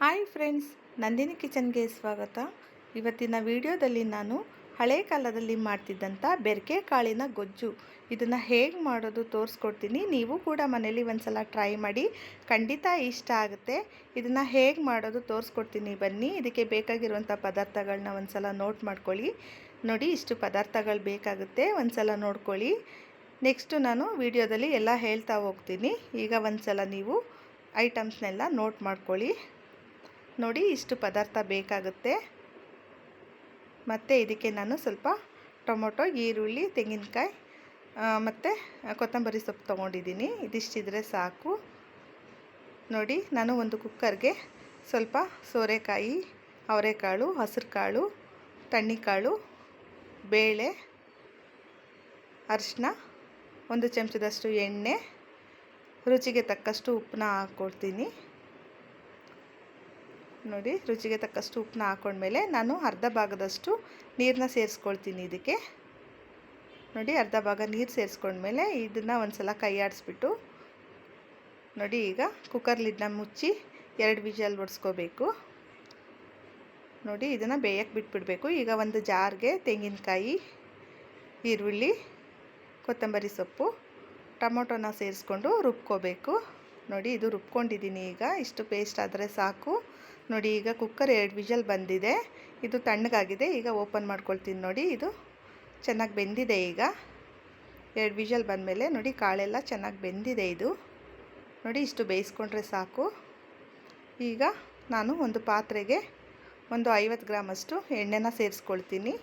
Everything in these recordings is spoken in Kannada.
ಹಾಯ್ ಫ್ರೆಂಡ್ಸ್, ನಂದಿನಿ ಕಿಚನ್ಗೆ ಸ್ವಾಗತ. ಇವತ್ತಿನ ವಿಡಿಯೋದಲ್ಲಿ ನಾನು ಹಳೆ ಕಾಲದಲ್ಲಿ ಮಾಡ್ತಿದ್ದಂಥ ಬೆರಕೆ ಕಾಳಿನ ಗೊಜ್ಜು. ಇದನ್ನು ಹೇಗೆ ಮಾಡೋದು ತೋರಿಸ್ಕೊಡ್ತೀನಿ. ನೀವು ಕೂಡ ಮನೇಲಿ ಒಂದ್ಸಲ ಟ್ರೈ ಮಾಡಿ, ಖಂಡಿತ ಇಷ್ಟ ಆಗುತ್ತೆ. ಇದನ್ನು ಹೇಗೆ ಮಾಡೋದು ತೋರಿಸ್ಕೊಡ್ತೀನಿ. ಬನ್ನಿ, ಇದಕ್ಕೆ ಬೇಕಾಗಿರುವಂಥ ಪದಾರ್ಥಗಳನ್ನ ಒಂದ್ಸಲ ನೋಟ್ ಮಾಡ್ಕೊಳ್ಳಿ. ನೋಡಿ, ಇಷ್ಟು ಪದಾರ್ಥಗಳು ಬೇಕಾಗುತ್ತೆ. ಒಂದ್ಸಲ ನೋಡ್ಕೊಳ್ಳಿ. ನೆಕ್ಸ್ಟು ನಾನು ವಿಡಿಯೋದಲ್ಲಿ ಎಲ್ಲ ಹೇಳ್ತಾ ಹೋಗ್ತೀನಿ. ಈಗ ಒಂದ್ಸಲ ನೀವು ಐಟಮ್ಸ್ನೆಲ್ಲ ನೋಟ್ ಮಾಡ್ಕೊಳ್ಳಿ. ನೋಡಿ ಇಷ್ಟು ಪದಾರ್ಥ ಬೇಕಾಗುತ್ತೆ. ಮತ್ತು ಇದಕ್ಕೆ ನಾನು ಸ್ವಲ್ಪ ಟೊಮೊಟೊ, ಈರುಳ್ಳಿ, ತೆಂಗಿನಕಾಯಿ ಮತ್ತು ಕೊತ್ತಂಬರಿ ಸೊಪ್ಪು ತೊಗೊಂಡಿದ್ದೀನಿ. ಇದಿಷ್ಟಿದ್ರೆ ಸಾಕು. ನೋಡಿ, ನಾನು ಒಂದು ಕುಕ್ಕರ್ಗೆ ಸ್ವಲ್ಪ ಸೋರೆಕಾಯಿ, ಅವರೆಕಾಳು ಹಸಿರು ಕಾಳು ತಣ್ಣಿಕಾಳು ಬೇಳೆ ಅರಿಶಿನ ಒಂದು ಚಮಚದಷ್ಟು ಎಣ್ಣೆ, ರುಚಿಗೆ ತಕ್ಕಷ್ಟು ಉಪ್ಪನ್ನ ಹಾಕ್ಕೊಡ್ತೀನಿ. ನೋಡಿ, ರುಚಿಗೆ ತಕ್ಕಷ್ಟು ಉಪ್ಪನ್ನ ಹಾಕೊಂಡ್ಮೇಲೆ ನಾನು ಅರ್ಧ ಭಾಗದಷ್ಟು ನೀರನ್ನ ಸೇರಿಸ್ಕೊಳ್ತೀನಿ ಇದಕ್ಕೆ. ನೋಡಿ, ಅರ್ಧ ಭಾಗ ನೀರು ಸೇರಿಸ್ಕೊಂಡ್ಮೇಲೆ ಇದನ್ನು ಒಂದು ಸಲ ಕೈ ಆಡಿಸ್ಬಿಟ್ಟು ನೋಡಿ ಈಗ ಕುಕ್ಕರ್ ಲಿಡ್ನ ಮುಚ್ಚಿ ಎರಡು ವಿಜಲ್ ಒಡಿಸ್ಕೋಬೇಕು. ನೋಡಿ, ಇದನ್ನು ಬೇಯಕ್ಕೆ ಬಿಟ್ಬಿಡಬೇಕು. ಈಗ ಒಂದು ಜಾರ್ಗೆ ತೆಂಗಿನಕಾಯಿ, ಈರುಳ್ಳಿ, ಕೊತ್ತಂಬರಿ ಸೊಪ್ಪು, ಟೊಮೊಟೊನ ಸೇರಿಸ್ಕೊಂಡು ರುಬ್ಕೋಬೇಕು. ನೋಡಿ, ಇದು ರುಬ್ಕೊಂಡಿದ್ದೀನಿ ಈಗ. ಇಷ್ಟು ಪೇಸ್ಟ್ ಆದರೆ ಸಾಕು. ನೋಡಿ, ಈಗ ಕುಕ್ಕರ್ ಎರಡು ವಿಜಲ್ ಬಂದಿದೆ. ಇದು ತಣ್ಣಗಾಗಿದೆ. ಈಗ ಓಪನ್ ಮಾಡ್ಕೊಳ್ತೀನಿ ನೋಡಿ, ಇದು ಚೆನ್ನಾಗಿ ಬೆಂದಿದೆ ಈಗ. ಎರಡು ವಿಜಲ್ ಬಂದಮೇಲೆ ನೋಡಿ, ಕಾಳೆಲ್ಲ ಚೆನ್ನಾಗಿ ಬೆಂದಿದೆ ಇದು. ನೋಡಿ, ಇಷ್ಟು ಬೇಯಿಸ್ಕೊಂಡ್ರೆ ಸಾಕು. ಈಗ ನಾನು ಒಂದು ಪಾತ್ರೆಗೆ ಒಂದು ಐವತ್ತು ಗ್ರಾಮಷ್ಟು ಎಣ್ಣೆನ ಸೇರಿಸ್ಕೊಳ್ತೀನಿ.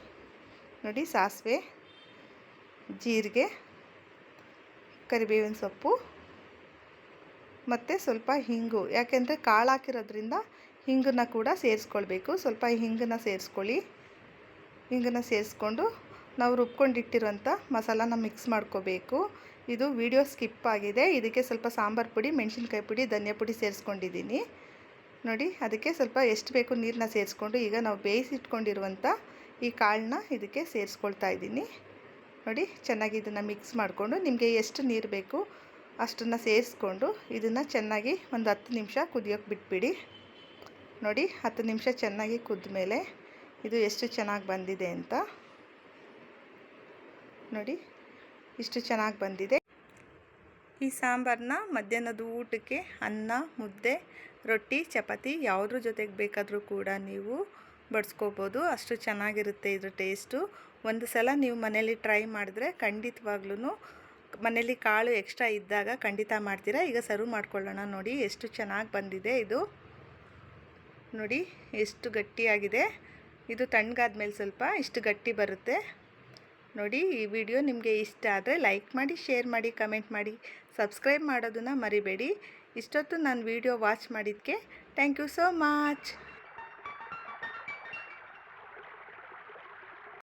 ನೋಡಿ, ಸಾಸಿವೆ, ಜೀರಿಗೆ, ಕರಿಬೇವಿನ ಸೊಪ್ಪು, ಮತ್ತು ಸ್ವಲ್ಪ ಹಿಂಗು. ಯಾಕೆಂದರೆ ಕಾಳು ಹಾಕಿರೋದ್ರಿಂದ ಹಿಂಗನ್ನ ಕೂಡ ಸೇರಿಸ್ಕೊಳ್ಬೇಕು. ಸ್ವಲ್ಪ ಹಿಂಗನ್ನ ಸೇರಿಸ್ಕೊಳ್ಳಿ. ಹಿಂಗನ್ನ ಸೇರಿಸ್ಕೊಂಡು ನಾವು ರುಬ್ಕೊಂಡಿಟ್ಟಿರೋಂಥ ಮಸಾಲಾನ ಮಿಕ್ಸ್ ಮಾಡ್ಕೋಬೇಕು. ಇದು ವಿಡಿಯೋ ಸ್ಕಿಪ್ ಆಗಿದೆ. ಇದಕ್ಕೆ ಸ್ವಲ್ಪ ಸಾಂಬಾರು ಪುಡಿ, ಮೆಣಸಿನ್ಕಾಯಿ ಪುಡಿ, ಧನಿಯಾ ಪುಡಿ ಸೇರಿಸ್ಕೊಂಡಿದ್ದೀನಿ. ನೋಡಿ, ಅದಕ್ಕೆ ಸ್ವಲ್ಪ ಎಷ್ಟು ಬೇಕು ನೀರನ್ನ ಸೇರಿಸ್ಕೊಂಡು ಈಗ ನಾವು ಬೇಯಿಸಿಟ್ಕೊಂಡಿರುವಂಥ ಈ ಕಾಳನ್ನ ಇದಕ್ಕೆ ಸೇರಿಸ್ಕೊಳ್ತಾ ಇದ್ದೀನಿ. ನೋಡಿ, ಚೆನ್ನಾಗಿ ಇದನ್ನು ಮಿಕ್ಸ್ ಮಾಡಿಕೊಂಡು ನಿಮಗೆ ಎಷ್ಟು ನೀರು ಬೇಕು ಅಷ್ಟನ್ನು ಸೇರಿಸ್ಕೊಂಡು ಇದನ್ನು ಚೆನ್ನಾಗಿ ಒಂದು ಹತ್ತು ನಿಮಿಷ ಕುದಿಯೋಕ್ಕೆ ಬಿಟ್ಬಿಡಿ. ನೋಡಿ, ಹತ್ತು ನಿಮಿಷ ಚೆನ್ನಾಗಿ ಕುದ್ದ ಮೇಲೆ ಇದು ಎಷ್ಟು ಚೆನ್ನಾಗಿ ಬಂದಿದೆ ಅಂತ. ನೋಡಿ, ಇಷ್ಟು ಚೆನ್ನಾಗಿ ಬಂದಿದೆ. ಈ ಸಾಂಬಾರನ್ನ ಮಧ್ಯಾಹ್ನದ ಊಟಕ್ಕೆ ಅನ್ನ, ಮುದ್ದೆ, ರೊಟ್ಟಿ, ಚಪಾತಿ ಯಾವುದ್ರ ಜೊತೆಗೆ ಬೇಕಾದರೂ ಕೂಡ ನೀವು ಬಡಿಸ್ಕೋಬೋದು. ಅಷ್ಟು ಚೆನ್ನಾಗಿರುತ್ತೆ ಇದ್ರ ಟೇಸ್ಟು. ಒಂದು ಸಲ ನೀವು ಮನೇಲಿ ಟ್ರೈ ಮಾಡಿದ್ರೆ ಖಂಡಿತವಾಗ್ಲೂ ಮನೇಲಿ ಕಾಳು ಎಕ್ಸ್ಟ್ರಾ ಇದ್ದಾಗ ಖಂಡಿತ ಮಾಡ್ತೀರಾ. ಈಗ ಸರ್ವ್ ಮಾಡ್ಕೊಳ್ಳೋಣ ನೋಡಿ, ಎಷ್ಟು ಚೆನ್ನಾಗಿ ಬಂದಿದೆ ಇದು. ನೋಡಿ ಎಷ್ಟು ಗಟ್ಟಿಯಾಗಿದೆ. ಇದು ತಣ್ಣಗಾದ್ಮೇಲೆ ಸ್ವಲ್ಪ ಇಷ್ಟು ಗಟ್ಟಿ ಬರುತ್ತೆ. ನೋಡಿ ಈ ವಿಡಿಯೋ ನಿಮಗೆ ಇಷ್ಟ ಆದರೆ ಲೈಕ್ ಮಾಡಿ, ಶೇರ್ ಮಾಡಿ, ಕಮೆಂಟ್ ಮಾಡಿ. ಸಬ್ಸ್ಕ್ರೈಬ್ ಮಾಡೋದನ್ನು ಮರಿಬೇಡಿ. ಇಷ್ಟೊತ್ತು ನಾನು ವಿಡಿಯೋ ವಾಚ್ ಮಾಡಿದ್ದಕ್ಕೆ ಥ್ಯಾಂಕ್ ಯು ಸೋ ಮಚ್.